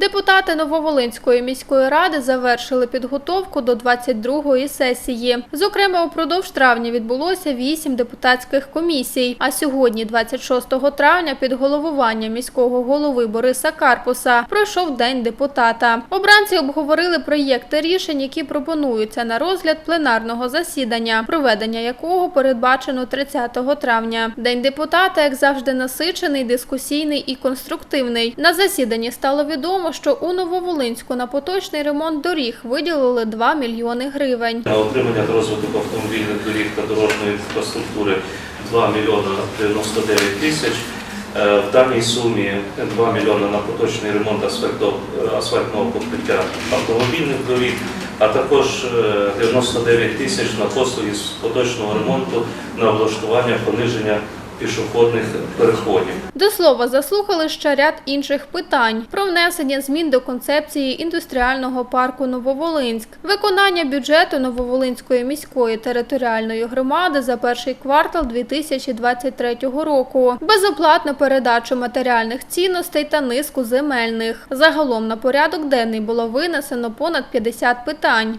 Депутати Нововолинської міської ради завершили підготовку до 22-ї сесії. Зокрема, упродовж травня відбулося вісім депутатських комісій. А сьогодні, 26 травня, під головуванням міського голови Бориса Карпуса пройшов день депутата. Обранці обговорили проєкти рішень, які пропонуються на розгляд пленарного засідання, проведення якого передбачено 30 травня. День депутата, як завжди, насичений, дискусійний і конструктивний. На засіданні стало відомо, що у Нововолинську на поточний ремонт доріг виділили 2 мільйони гривень. На отримання розвиток автомобільних доріг та дорожньої інфраструктури 2 мільйона 99 тисяч. Е, В даній сумі 2 мільйони на поточний ремонт асфальтного покриття автомобільних доріг, а також е, 99 тисяч на послуги з поточного ремонту на облаштування пониження пішохідних переходів. До слова, заслухали ще ряд інших питань про внесення змін до концепції індустріального парку Нововолинськ, виконання бюджету Нововолинської міської територіальної громади за перший квартал 2023 року, безоплатну передачу матеріальних цінностей та низку земельних. Загалом на порядок денний було винесено понад 50 питань.